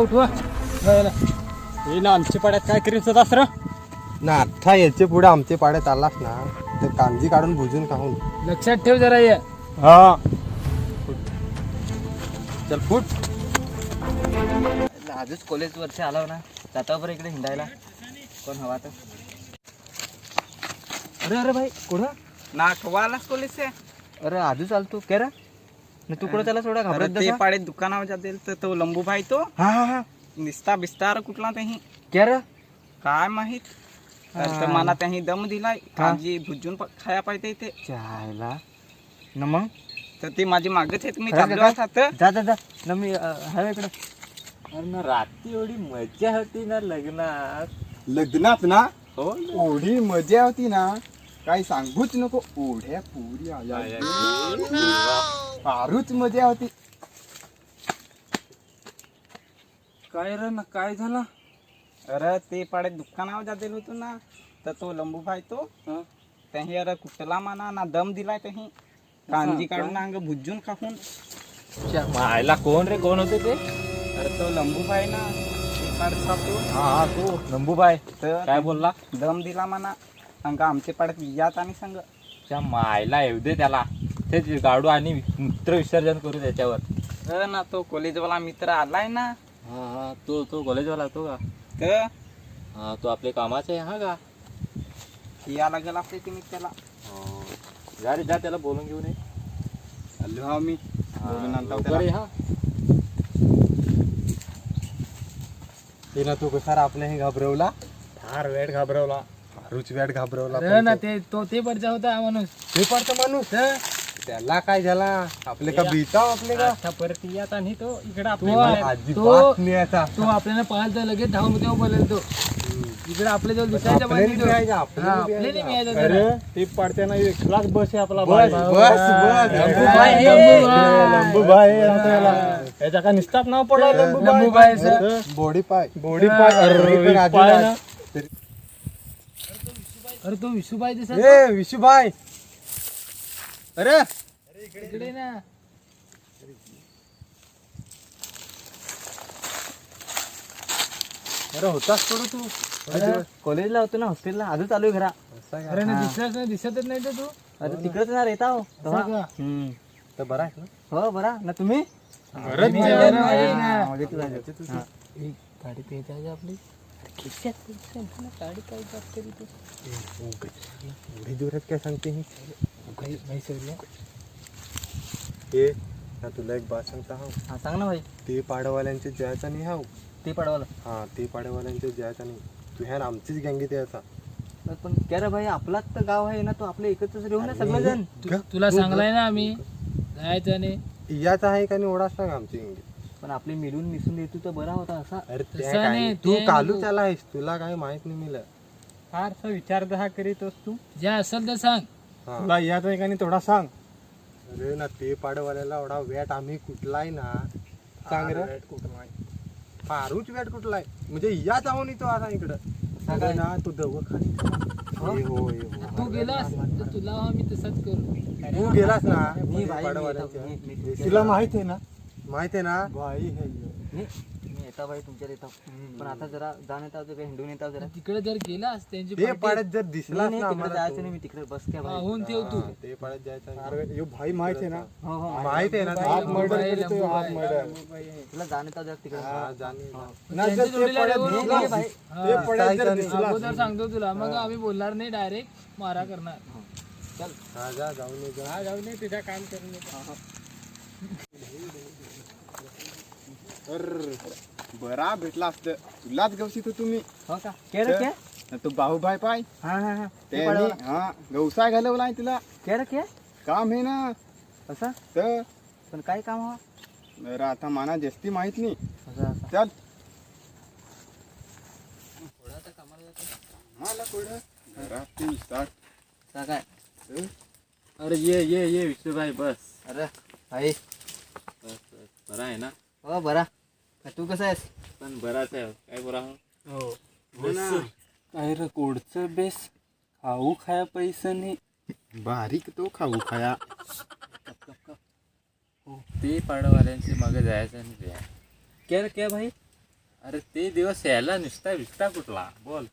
उठवा हे. ना आमच्या पाड्यात काय करीत होता सर ना आता याचे पुढे आमचे पाड्यात आलास ना तर कांजी काढून भुजून खाऊन. लक्षात ठेव जरा ये हा. चल फुट. आजच कॉलेज वर्ष आला ना जाता बरं इकडे हिंडायला. कोण हवा तर. अरे अरे भाई कुठं? ना कवा आलास कॉलेज से अरे आजू चालतो काय रे न तू कुठं त्याला थोडा घाबरत ते जसा? पाडे दुकानावर जातील तर तो लंबू भाई तो. हा हा हा. निस्ता बिस्तार कुठला त्याही काय रे? काय माहीत? तर मला त्याही दम दिलाय. कांजी भुजून प- खाया पाहिजे ते जायला. न मग? तर ते माझी मागच आहे चाललो का? असतात जा जा जा. न मी आहे इकडे. अरे ना रात्री एवढी मजा होती ना लग्नात. लग्नात ना? हो. एवढी मजा होती ना. काही सांगूच नको. ओढ्या पुरी आल्या. फारूच मजा होती. काय रे ना काय झालं? अरे ते पाडे दुकानावर जातील होतो ना तर तो लंबू भाई तो त्याही अरे कुठला माना ना दम दिलाय त्याही कांजी काढून अंग भुजून खाऊन. मायला कोण रे कोण होते ते? अरे तो लंबू भाई ना ते हा हा तो. तर काय बोलला? दम दिला म्हणा. अंग आमचे पाड्यात विजात आणि संग. मायला येऊ दे त्याला. तेच गाडू आणि मूत्र विसर्जन करू त्याच्यावर. तर ना तो कॉलेजवाला मित्र आलाय ना. हा हा तो तो कॉलेजवाला तो का? तर हा तो आपले कामाचा आहे हा का? या लागेल आपले तुम्ही त्याला. जा रे जा त्याला बोलून घेऊन ये. आलो हा मी बोलून आणतो लवकर ये, हा. ते ना तू कसा आपल्याही घाबरवला? फार वेळ घाबरवला. फारूच वेळ घाबरवला अरे ना ते. तो ते पडचा होता हा माणूस. ते पडतो माणूस. त्याला काय झाला? आपले का बीता आपले का? आता परत यात आणि तो इकडे तो आपले अजिबात नाही आता. तो आपल्याला लगेच धावून तेव्हा बोलेल तो इकडे आपल्या जवळ दिसायच्या आपल्याला. नाही मिळायचं, आपल्याला नाही मिळायचं. ते एक क्लास बस आहे आपला बस बस बस. लंबूबाई, लंबूबाई. लंबूबाई याच्या का निस्ताप नाव पडला लंबूबाई, सर. बॉडी पाय. बॉडी तरी पण आदिवास. अरे तो विशुबाई दिसत ए विशुभाई अरे. इकडे ना. अरे होतास पडू तू. कॉलेजला होतो ना हॉस्टेलला आजच चालू आहे घरा अरे ना दिसत नाही दिसतच नाही तर तू. अरे तिकडेच ना रेता हो तेव्हा. असं का? हम्म. तर बरा आहे ना? हो बरा. ना तुम्ही? आहे ना, आहे ना. हा, तुला हा. ही गाडी पेच आहे आपली. गाडी एवढी जोरात काय सांगते ही ए ना तुला एक बात सांगता हा हा सांग ना भाई। ते पाडवाल्यांचे जयाचा नाही हा ते पडवाला। हा ते पाडवाल्यांचे जयाचा नाही। तू ह्या आमचीच गँगीत यायचा पण क्या रे भाई आपलाच तर गाव आहे ना तो आपल्या एकत्रच राहू ना सगळेजण। तू- तुला सांगलाय ना आम्ही जायचं नाही। याचा आहे का नाही ओढा सांग आमची गँगीत पण आपले मिळून मिसळून येतो तर बरा होता असा। अरे तसं नाही, ते तू. कालू त्याला आहेस तुला काय माहीत नाही मिळत। फारसा विचार हा करीतोस तू? जे असेल तर सांग। हा तुला यात आहे का नाही थोडा सांग. अरे ना ते पाडवाल्याला एवढा वेट आम्ही कुठलाय ना सांग रे. कुठलाय फारूच वेट कुठलाय म्हणजे या जाऊन तो आता इकडं. अरे ना तू दवाखान्यात. ए हो हो. तू गेलास तर तुला आम्ही तसंच करू. तू गेलास ना? मी ते भाई पाडवाल्यांच्या. तुला माहीत आहे ना? माहीत आहे ना? मी मी येता भाई तुमच्यात येतो पण आता जरा जाण येता काही हिंडून येता जरा. तिकडे जर गेलास त्यांची ते पाड्यात जर नाही दिसलास नाही ना तिकडे जायचं नाही मी तिकडे बस काय पाहून ठेव तू. ते पाड्यात जायचं भाई माहीत आहे ना? हो हो माहीत आहे ना हात करतोय, हात तुला जाण येता जरा तिकडे. अगोदर सांगतो तुला मग आम्ही बोलणार नाही डायरेक्ट मारा करणार. हा, जा जाऊन ये, जा. जाऊ दे तुझ्या काम करून अर, बरा भेटला असत. तुलाच गवशी तर तुम्ही. हो का? काय रे काय न तू भाऊभाई पाय. हा हा हा. ते त्याने हा व्यवसाय घालवलाय तुला. काय रे काय काम आहे ना. असं? तर? पण काय काम हा बरं आता मला जास्ती माहीत नाही. असं असं. चल. मला पुढं घरात तीन साठ असं काय? हं? अरे ये ये ये विष्णूभाई बस. अरे भाई बस बस. बरा आहे ना? हो बरा. तू कसं आहेस? पण बराच आहे काय बरा हो. हो ना. काय रे कोडचं बेस? खाऊ खाया पैसे नाही बारीक तो खाऊ खाया. ते पाडवाल्यांची मागे जायचं आणि ते. क्या क्या भाई? अरे ते दिवस यायला निसता विसता कुठला? बोल.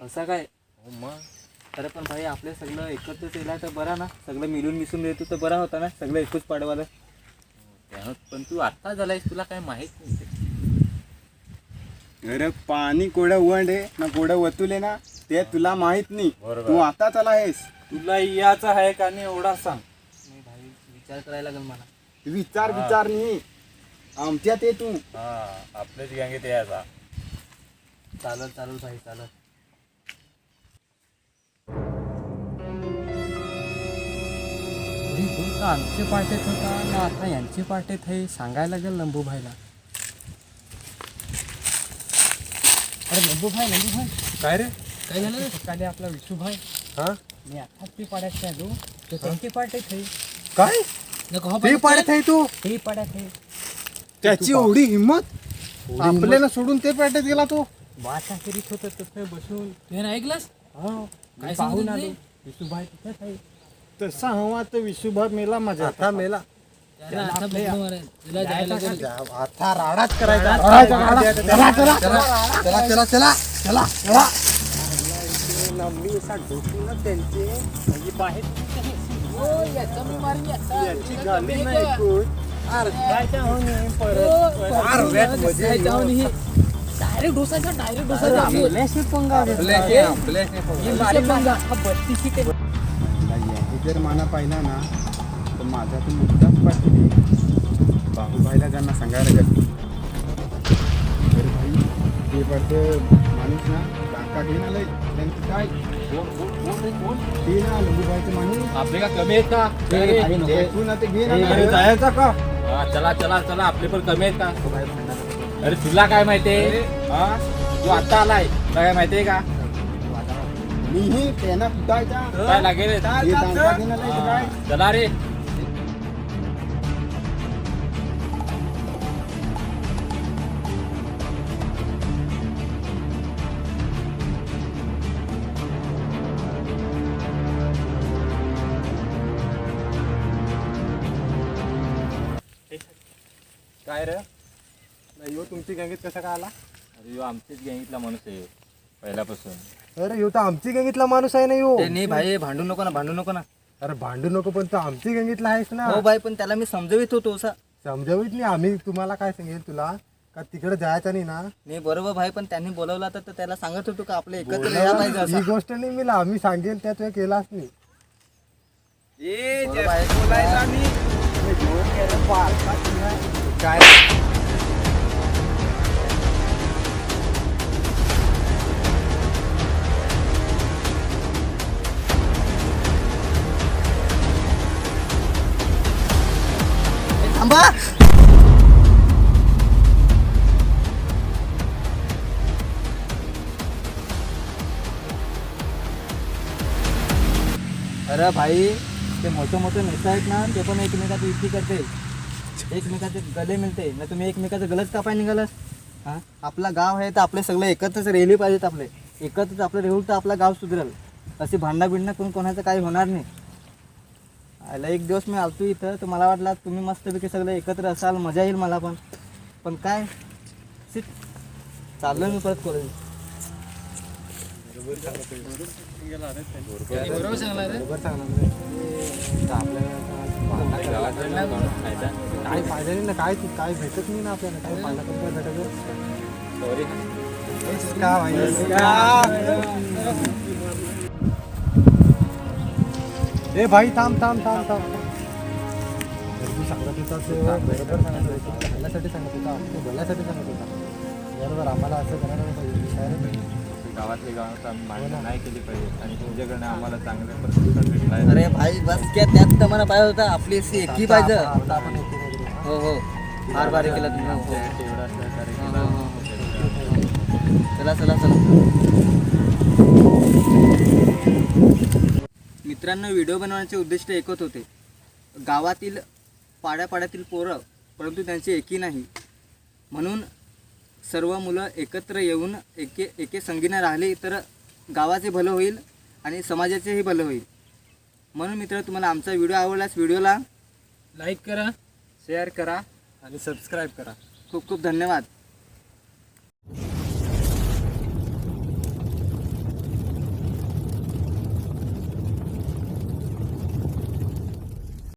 असा काय? हो मग. अरे पण भाई आपले सगळं एकत्र केला तर बरा ना. सगळं मिळून मिसळून देतो तर बरा होता ना. सगळं एकूच पाडवालं. त्यानं पण तू आता झालायस तुला काय माहीत नाही ते. अरे पाणी कोडं वंड आहे ना कोडं वतुले ना ते तुला माहीत नाही. बरोबर. तू आता चला आहेस तुला याचा आहे का नाही एवढा सांग. नाही भाई विचार करायला लागेल मला. विचार विचार नाही. आमच्यात ये तू. हा आपल्याच गँगेत यायचा चालत चालत भाई चालत आमचे पार्टीत होता ना आता यांची पार्टीत आहे सांगायला लागेल लंबू भाईला अरे लंबू भाई लंबू भाई काय रे? काय झालं? रे सकाळी आपला विशू भाई हा? मी आताच ती पाड्यात आलो तर त्यांची पार्टीत आहे काय? नको ते पाड्यात आहे तू? ते पाड्यात आहे. त्याची एवढी हिंमत? आपल्याला सोडून ते पाड्यात गेला तो. वाचा करीत होतं तिथे बसून. तू ऐकलंस? हो. काय पाहून आलो. विशू भाई तिथेच आहे. तसा हवा तर विश्वभर मेला माझा आता मेला. आता आता राडाच करायचा. चला चला. चला चला चला चला मी असा ढोकून त्यांचे. याची गाणी नाही ऐकून फार वेटमध्ये येऊन डायरेक्ट डोसाचा डायरेक्ट डोसाचा जर माना पाहिला ना तर माझा तर मुद्दाच पाठवली. बाहूभाईला त्यांना सांगायला लागेल. अरे भाई ते पडतं माणूस ना काका घेऊन आलंय. त्यांचं काय? ते ना माणूस. आपले का कमी आहेत का? ते ना ते घे ना अरे जायचा का? हा, चला चला चला. आपले पण कमी आहेत का? अरे तुला काय माहितीये तू आता आलाय. काय माहितीये का? मीही त्यांना कुटायचा काय लागेल? हे तर काय? हा, चला रे. काय रे? नाही तुमची गँगीत कसा काय आला? अरे आमच्याच गँगीतला माणूस आहे पहिल्यापासून. अरे ह्यो तर आमची गँगीतला माणूस आहे ना ह्यो नाही भाई भांडू नको ना भांडू नको ना. अरे भांडू नको पण तू आमची गँगीतला आहेस ना. हो भाई पण त्याला मी समजवित होतो असा. समजावीत नाही आम्ही तुम्हाला काय सांगेल तुला? का तिकडे जायचं नाही ना? नाही बरोबर भाई पण त्यांनी बोलवला तर त्याला सांगत होतो का आपलं एकत्र यायला पाहिजे ही गोष्ट नाही मिला आम्ही सांगेल त्या तुला केलाच नाही. बरोबर आहे. काय? थांबा. अरे भाई ते मोठे मोठे नेता आहेत ना ते पण एकमेकाची युती करते. एकमेकाचे गले मिळते. ना तुम्ही एकमेकाचं गलत कापाय निघालास हा? आपला गाव आहे तर आपले सगळे एकत्रच रेली पाहिजेत आपले. एकत्रच आपलं रेहू तर आपला गाव सुधरेल. अशी भांडा बिंडणं करून कोणाचं काही होणार नाही. आयला एक दिवस मी आलतो इथं तर मला वाटलं तुम्ही मस्तपैकी सगळे एकत्र असाल मजा येईल मला पण. पण काय? सिट. चाललो मी परत कॉलेज बरोबर जाऊन फायदा काय फायदा नाही ना काय काय भेटत नाही ना आपल्याला काय फायदा पण भेटत सॉरी का ए भाई थांब थांब थांब थांब. तर तू सांगत होता ते. बरोबर सांगत होता. भल्यासाठी सांगत होता. तू भल्यासाठी सांगत होता. बरोबर आम्हाला असं करायला नाही पाहिजे. काय रे पाहिजे गावातले गावात आम्ही मांडणं नाही केली पाहिजे. आणि तुमच्याकडनं आम्हाला प्रतिसाद अरे भाई बस क्या त्यात तर मला पाहिजे होता. आपली अशी एकी पाहिजे. आता आपण एकी नाही करू, हा? हो. हो फार भारी केलं तुम्ही. हो, हो. एवढा सहकार्य हो. हो, हो. चला चला चला. मित्रांनो व्हिडिओ बनवण्याचे उद्दिष्ट एकच होते. गावातील पाड्यापाड्यातील पोरं परंतु त्यांची एकी नाही. म्हणून सर्व मुलं एकत्र येऊन एके एके संगीने राहिली तर गावाचे भलं होईल आणि समाजाचेही भलं होईल. म्हणून मित्र तुम्हाला आमचा व्हिडिओ आवडल्यास व्हिडिओला लाईक करा शेअर करा आणि सबस्क्राईब करा. खूप खूप धन्यवाद.